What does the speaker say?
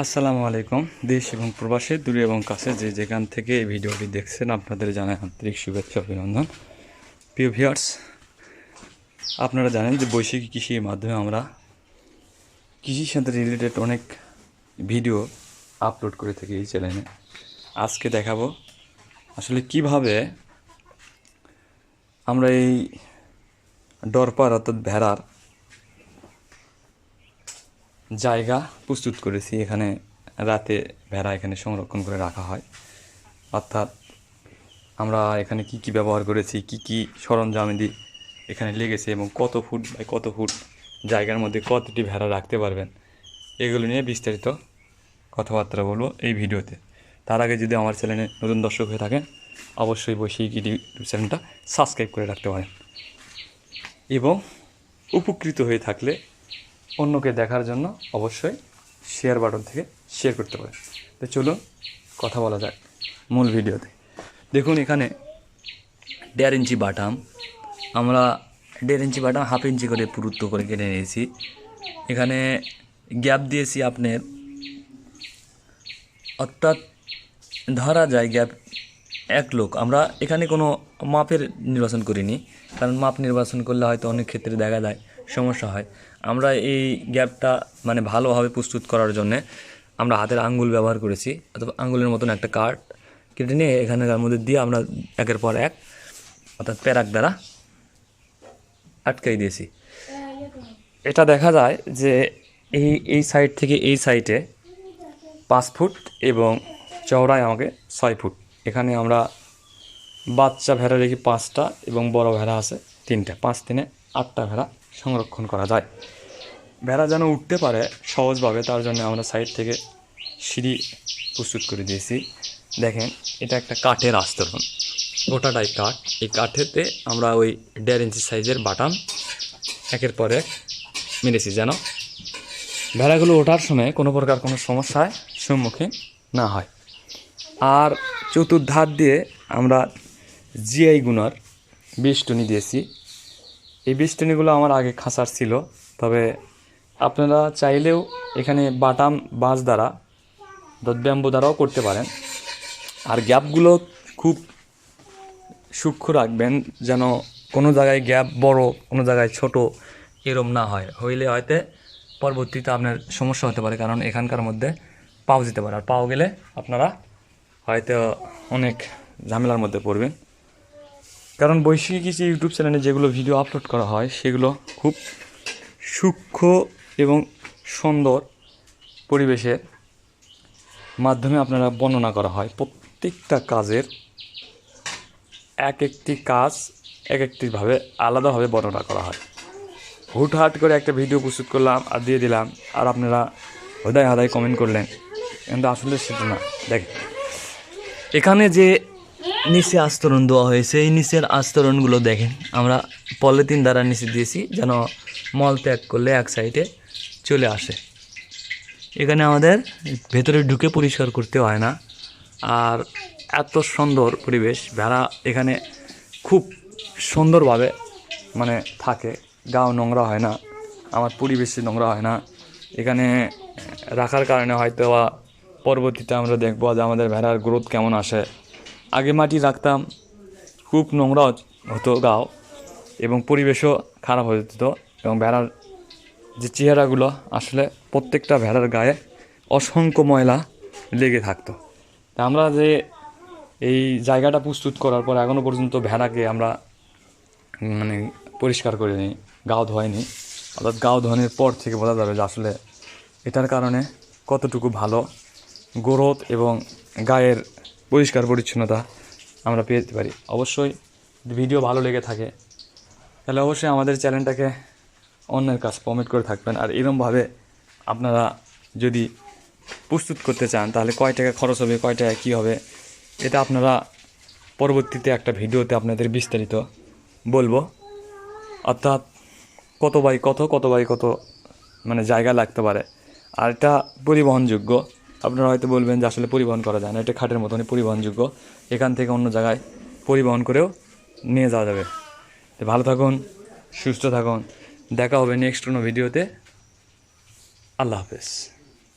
আসসালামু আলাইকুম। দেশ এবং প্রবাসে, দূরে এবং কাছে যে যেখান থেকে এই ভিডিওটি দেখছেন, আপনাদের জানাই আন্তরিক শুভেচ্ছা অভিনন্দন। প্রিয় ভিউয়ার্স, আপনারা জানেন যে বৈশ্বিক কৃষির মাধ্যমে আমরা কৃষির সাথে রিলেটেড অনেক ভিডিও আপলোড করে থাকি এই চ্যানেলে আজকে দেখাবো আসলে কীভাবে আমরা এই ডরপার অর্থাৎ ভেড়ার জায়গা প্রস্তুত করেছি। এখানে রাতে ভেড়া এখানে সংরক্ষণ করে রাখা হয়। অর্থাৎ আমরা এখানে কি কি ব্যবহার করেছি, কি কি সরঞ্জামাদি এখানে লেগেছে এবং কত ফুট বাই কত ফুট জায়গার মধ্যে কতটি ভেড়া রাখতে পারবেন, এগুলো নিয়ে বিস্তারিত কথাবার্তা বলব এই ভিডিওতে। তার আগে যদি আমার চ্যানেলে নতুন দর্শক হয়ে থাকেন, অবশ্যই বৈশিক ইউটিউব চ্যানেলটা সাবস্ক্রাইব করে রাখতে পারেন। এবং উপকৃত হয়ে থাকলে অন্যকে দেখার জন্য অবশ্যই শেয়ার বাটন থেকে শেয়ার করতে পারেন। তো চলুন কথা বলা যাক মূল ভিডিওতে। দেখুন এখানে দেড় ইঞ্চি বাটাম। আমরা দেড় ইঞ্চি বাটাম হাফ ইঞ্চি করে পুরুত্ব করে কেটে নিয়েছি। এখানে গ্যাপ দিয়েছি আপনার, অর্থাৎ ধরা যায় গ্যাপ এক লোক। আমরা এখানে কোনো মাপের নির্বাচন করিনি, কারণ মাপ নির্বাচন করলে হয়তো অনেক ক্ষেত্রে দেখা যায় সমস্যা হয়। আমরা এই গ্যাপটা মানে ভালোভাবে প্রস্তুত করার জন্যে আমরা হাতের আঙ্গুল ব্যবহার করেছি, অথবা আঙ্গুলের মতন একটা কার্ড কেটে নিয়ে এখানকার মধ্যে দিয়ে আমরা একের পর এক অর্থাৎ প্যারাক দ্বারা আটকাই দিয়েছি। এটা দেখা যায় যে এই এই সাইড থেকে এই সাইডে পাঁচ ফুট এবং চওড়ায় আমাকে ছয় ফুট। এখানে আমরা বাচ্চা ভেড়া রেখে পাঁচটা এবং বড় ভেড়া আছে তিনটা, পাঁচ, তিনে আটটা ভেড়া। সংরক্ষণ করা যায়। ভেড়া যেন উঠতে পারে সহজভাবে, তার জন্য আমরা সাইড থেকে সিঁড়ি প্রস্তুত করে দিয়েছি। দেখেন, এটা একটা কাঠের আস্তরণ। গোটাটাই কাঠ। এই কাঠেতে আমরা ওই দেড় ইঞ্চি সাইজের বাটাম একের পর এক মেরেছি যেন ভেড়াগুলো ওঠার সময় কোনো প্রকার কোনো সমস্যায় সম্মুখীন না হয়। আর চতুর্ধার দিয়ে আমরা জিআই গুনার বেষ্টনী দিয়েছি। এই বেষ্টনীগুলো আমার আগে খাঁচার ছিল, তবে আপনারা চাইলেও এখানে বাটাম বাঁশ দ্বারা ব্যাম্বু দ্বারাও করতে পারেন। আর গ্যাপগুলো খুব সূক্ষ্ম রাখবেন যেন কোনো জায়গায় গ্যাপ বড়, কোনো জায়গায় ছোট এরম না হয়। হইলে হয়তো পরবর্তীতে আপনার সমস্যা হতে পারে, কারণ এখানকার মধ্যে পাও যেতে পারে। আর পাও গেলে আপনারা হয়তো অনেক ঝামেলার মধ্যে পড়বেন। কারণ বৈশ্বিক কিছু ইউটিউব চ্যানেলে যেগুলো ভিডিও আপলোড করা হয়, সেগুলো খুব সূক্ষ্ম এবং সুন্দর পরিবেশের মাধ্যমে আপনারা বর্ণনা করা হয়। প্রত্যেকটা কাজের এক একটি কাজ এক একটিভাবে আলাদাভাবে বর্ণনা করা হয়। হুটহাট করে একটা ভিডিও প্রস্তুত করলাম আর দিয়ে দিলাম, আর আপনারা হদায় হাদায় কমেন্ট করলেন। কিন্তু আসলে সেটা না। দেখেন, এখানে যে নিচে আস্তরণ দেওয়া হয়েছে। এই নিচের আস্তরণগুলো দেখেন, আমরা পলিথিন দ্বারা নিচে দিয়েছি যেন মল ত্যাগ করলে এক সাইডে চলে আসে। এখানে আমাদের ভেতরে ঢুকে পরিষ্কার করতে হয় না। আর এত সুন্দর পরিবেশ, ভেড়া এখানে খুব সুন্দরভাবে মানে থাকে। গাও নোংরা হয় না, আমার পরিবেশে নোংরা হয় না। এখানে রাখার কারণে হয়তো বা পরবর্তীতে আমরা দেখব যে আমাদের ভেড়ার গ্রোথ কেমন আসে। আগে মাটি রাখতাম, খুব নোংরা হতো গাও এবং পরিবেশও খারাপ হয়ে যেত এবং ভেড়ার যে চেহারাগুলো আসলে প্রত্যেকটা ভেড়ার গায়ে অসংখ্য ময়লা লেগে থাকতো। তা আমরা যে এই জায়গাটা প্রস্তুত করার পর এখনও পর্যন্ত ভেড়াকে আমরা মানে পরিষ্কার করে নিই, গাও ধোয়নি অর্থাৎ গাও ধোয়ানোর পর থেকে বোঝা যাবে যে আসলে এটার কারণে কতটুকু ভালো গ্রোথ এবং গায়ের পরিষ্কার পরিচ্ছন্নতা আমরা পেয়ে যেতে পারি। অবশ্যই ভিডিও ভালো লেগে থাকে, তাহলে অবশ্যই আমাদের চ্যানেলটাকে অন্যের কাছে কমেন্ট করে থাকবেন। আর এরমভাবে আপনারা যদি প্রস্তুত করতে চান, তাহলে কয় টাকা খরচ হবে, কয় টাকা কী হবে, এটা আপনারা পরবর্তীতে একটা ভিডিওতে আপনাদের বিস্তারিত বলব। অর্থাৎ কত বাই কত কত বাই কত মানে জায়গা লাগতে পারে। আর এটা পরিবহনযোগ্য। আপনারা হয়তো বলবেন যে আসলে পরিবহন করা যায় না, এটা খাটের মতনই পরিবহনযোগ্য। এখান থেকে অন্য জায়গায় পরিবহন করেও নিয়ে যাওয়া যাবে। ভালো থাকুন, সুস্থ থাকুন। দেখা হবে নেক্সট কোনো ভিডিওতে আল্লাহ হাফেজ।